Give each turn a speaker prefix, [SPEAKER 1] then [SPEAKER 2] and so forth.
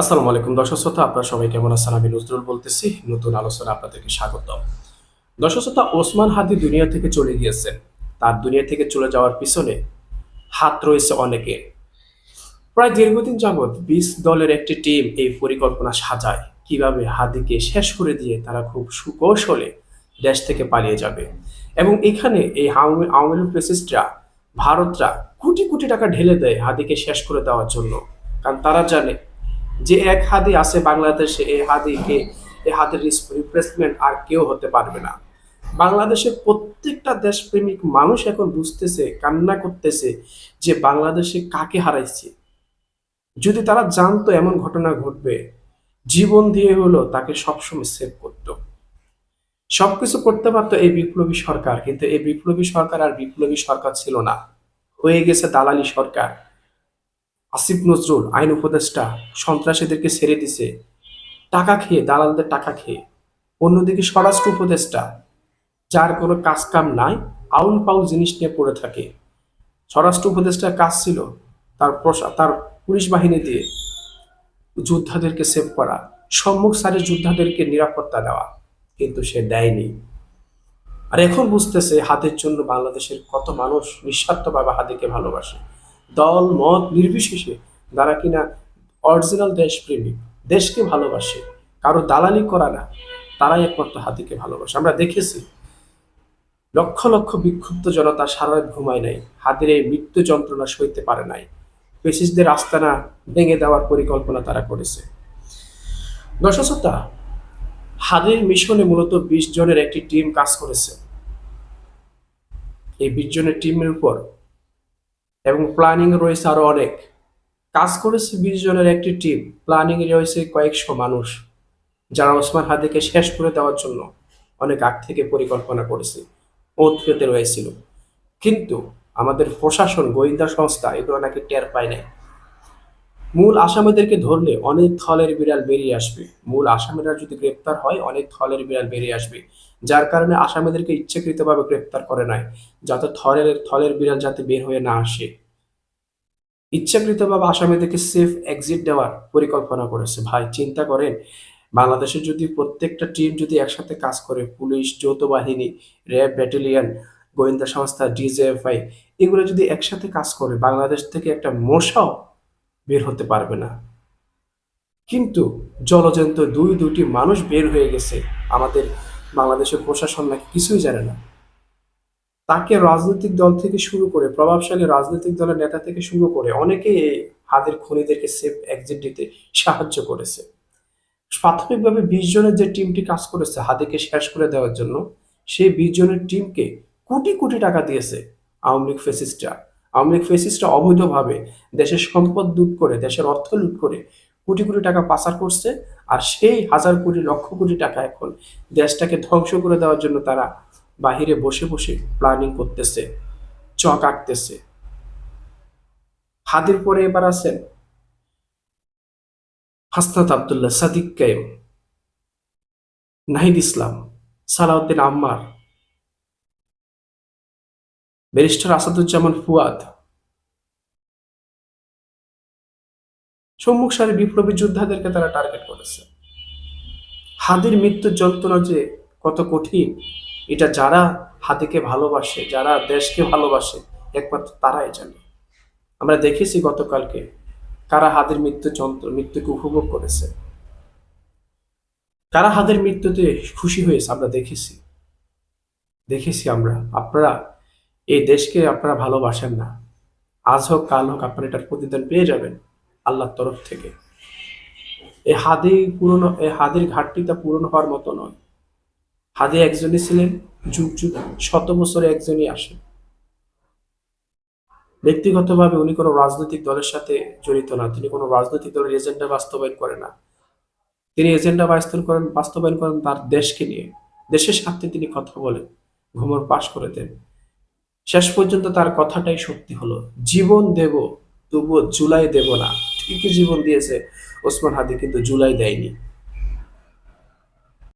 [SPEAKER 1] আসসালামু আলাইকুম দর্শক শ্রোতা, আপনারা সবাই কেমন আছেন? আমি নজরুল বলতেছি, নতুন আলোচনা আপনাদেরকে স্বাগত দর্শক শ্রোতা, ওসমান হাদি দুনিয়া থেকে চলে গিয়েছেন। তার দুনিয়া থেকে চলে যাওয়ার পিছনে হাত রয়েছে অনেকে প্রায় দীর্ঘদিন যাবৎ বিশ দলের একটি টিম এই পরিকল্পনা সাজায়। কীভাবে হাদিকে শেষ করে দিয়ে তারা খুব সুকৌশলে দেশ থেকে পালিয়ে যাবে? এবং এখানে এই আওয়ামী ফেসিস্টরা ভারতরা কোটি কোটি টাকা ঢেলে দেয় হাদিকে শেষ করে দেওয়ার জন্য। কারণ তারা জানে যে এক হাদি আছে বাংলাদেশে এই হাদিকে এই হাতের রিপ্লেসমেন্ট আর কেউ হতে পারবে না। বাংলাদেশের প্রত্যেকটা দেশপ্রেমিক মানুষ এখন বুঝতেছে, কান্না করতেছে যে বাংলাদেশে কাকে হারাইছে। যদি তারা জানতো এমন ঘটনা ঘটবে, জীবন দিয়ে হলো তাকে সবসময় সেভ করত। সবকিছু করতে পারতো এই বিপ্লবী সরকার, কিন্তু এই বিপ্লবী সরকার আর বিপ্লবী সরকার ছিল না। হয়ে গেছে দালালি সরকার। আসিফ নজরুল, আইন উপদেষ্টা, সন্ত্রাসীদেরকে ছেড়ে দিছে। টাকা খেয়ে, দালালদের টাকা খেয়ে। অন্যদিকে স্বরাষ্ট্র উপদেষ্টা, যার কোনো কাজ কাম নাই, আউল পাউল জিনিস নিয়ে পড়ে থাকে। স্বরাষ্ট্র উপদেষ্টার কাজ ছিল তার তার পুলিশ বাহিনী দিয়ে যোদ্ধাদেরকে সেভ করা, সম্মুখ সারির যোদ্ধাদেরকে নিরাপত্তা দেওয়া, কিন্তু সে দেয়নি। আর এখন বুঝতেছে হাতের জন্য বাংলাদেশের কত মানুষ নিঃস্বার্থভাবে হাতিকে ভালোবাসে। দল, মত নির্বিশেষে যারা কিনা অরিজিনাল দেশপ্রেমিক, দেশকে ভালোবাসে, কারও দালালি করা না, তারাই একমাত্র হাতিকে ভালোবাসে। আমরা দেখেছি, লক্ষ লক্ষ বিক্ষুব্ধ জনতা সারা ঘুমায় নাই, হাতের এই মৃত্যু যন্ত্রণা সইতে পারে নাই। পেশিসদের আস্তানা ভেঙে দেওয়ার পরিকল্পনা তারা করেছে। দর্শকতা হাদের মিশনে মূলত বিশ জনের একটি টিম কাজ করেছে। এই বিশ জনের টিমের উপর এবং প্ল্যানিং রয়েছে আরও অনেক। কাজ করেছে বিশ জনের একটি টিম প্ল্যানিং রয়েছে কয়েকশো মানুষ, যারা ওসমান হাদিকে শেষ করে দেওয়ার জন্য অনেক আগ থেকে পরিকল্পনা করেছে, ওত পেতে রয়েছিল। কিন্তু আমাদের প্রশাসন, গোয়েন্দা সংস্থা এগুলো নাকি টের পায় নাই। মূল আসামিদেরকে ধরলে অনেক থলের বিড়াল বেরিয়ে আসবে। মূল আসামিরা যদি গ্রেপ্তার হয়, অনেক থলের বিড়াল বেরিয়ে আসবে। যার কারণে আসামিদেরকে ইচ্ছাকৃতভাবে গ্রেপ্তার করে নাই যাতে থলের থলের বিড়াল যাতে বের হয়ে না আসে। ইচ্ছাকৃতভাবে আসামিদেরকে সেফ এক্সিট দেওয়ার পরিকল্পনা করেছে। ভাই, চিন্তা করেন, বাংলাদেশে যদি প্রত্যেকটা টিম যদি একসাথে কাজ করে, পুলিশ, যৌথ বাহিনী, র্যাব ব্যাটালিয়ন গোয়েন্দা সংস্থা ডিজেএফআই এগুলো যদি একসাথে কাজ করে, বাংলাদেশ থেকে একটা মশাও বের হতে পারবে না। কিন্তু জলজন্ত দুই দুটি মানুষ বের হয়ে গেছে। আমাদের বাংলাদেশের প্রশাসন নাকি কিছুই জানে না। তাকে রাজনৈতিক দল থেকে শুরু করে, প্রভাবশালী রাজনৈতিক দলের নেতা থেকে শুরু করে অনেকেই এই হাতের খনিদেরকে সেফ এক্সিট দিতে সাহায্য করেছে। প্রাথমিকভাবে বিশ জনের যে টিমটি কাজ করেছে হাদিকে শেষ করে দেওয়ার জন্য, সেই বিশ জনের টিমকে কোটি কোটি টাকা দিয়েছে আওয়ামী লীগ ফেসিস্টরা আওয়ামী লীগ ফেসিস্টরা অবৈধভাবে দেশের সম্পদ লুট করে, দেশের অর্থ লুট করে কোটি কোটি টাকা পাচার করছে আর সেই হাজার কোটি, লক্ষ কোটি টাকা এখন দেশটাকে ধ্বংস করে দেওয়ার জন্য তারা বাহিরে বসে বসে প্ল্যানিং করতেছে, চক আঁকতেছে। হাদির পরে এবার আছেন হাসনাত আবদুল্লাহ সাদিক কায়েম নাহিদ ইসলাম, সালাউদ্দিন আম্মার ব্যারিস্টার আসাদুজ্জামান ফুয়াদ। সম্মুখ সারি বিপ্লবী যোদ্ধাদেরকে তারা টার্গেট করেছে। হাদির মৃত্যুর যন্ত্রণা যে কত কঠিন, এটা যারা হাদিকে ভালোবাসে, যারা দেশকে ভালোবাসে, একমাত্র তারাই জানে। আমরা দেখেছি গতকালকে কারা হাদের মৃত্যু যন্ত্র, মৃত্যুকে উপভোগ করেছে। কারা হাদের মৃত্যুতে খুশি হয়েছে, আমরা দেখেছি। দেখেছি আমরা। আপনারা এই দেশকে আপনারা ভালোবাসেন না। আজ হোক, কাল হোক, আপনারা এটার প্রতিদান পেয়ে যাবেন আল্লাহর তরফ থেকে। এই হাদি পুরনো, এই হাদির ঘাটতিটা পূরণ হওয়ার মতো নয়। হাদি একজনই ছিলেন, যুগ যুগ শত বছরে একজনই আসেন। ব্যক্তিগতভাবে উনি কোনো রাজনৈতিক দলের সাথে জড়িত না। তিনি কোনো রাজনৈতিক দলের এজেন্ডা বাস্তবায়ন করেন না। তিনি এজেন্ডা বাস্তবায়ন করেন বাস্তবায়ন করেন তার দেশকে নিয়ে। দেশের স্বার্থে তিনি কথা বলেন, ঘুমর পাশ করে দেন। শেষ পর্যন্ত তার কথাটাই সত্যি হলো, জীবন দেব, তবুও জুলাই দেব না। ঠিকই জীবন দিয়েছে ওসমান হাদি, কিন্তু জুলাই দেয়নি।